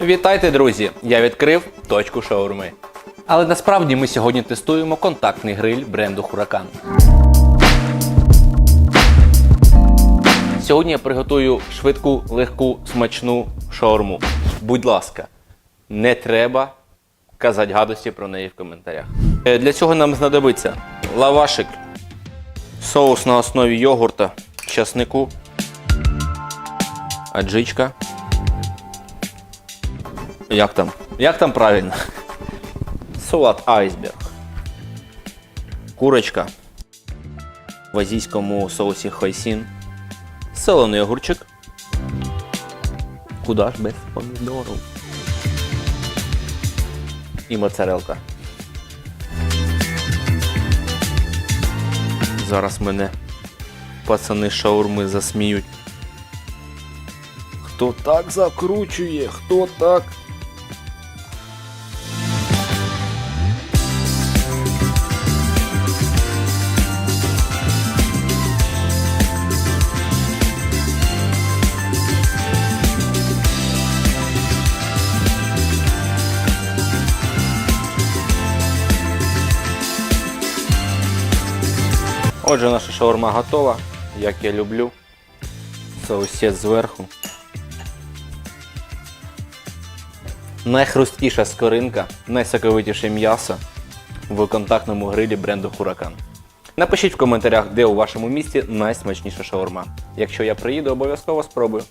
Вітайте, друзі! Я відкрив точку шаурми. Але насправді ми сьогодні тестуємо контактний гриль бренду Huracan. Сьогодні я приготую швидку, легку, смачну шаурму. Будь ласка, не треба казати гадості про неї в коментарях. Е, Для цього нам знадобиться лавашик, соус на основі йогурта, часнику, аджичка. Як там? Як там правильно? Салат айсберг. Курочка. В азійському соусі хойсін. Солений огурчик. Куда ж без помідору? І моцарелка. Зараз мене пацани шаурми засміють. Хто так закручує? Хто так? Отже, наша шаурма готова, як я люблю. Соусет зверху. Найхрусткіша скоринка, найсоковитіше м'ясо в контактному грилі бренду Huracan. Напишіть в коментарях, де у вашому місті найсмачніша шаурма. Якщо я приїду, обов'язково спробую.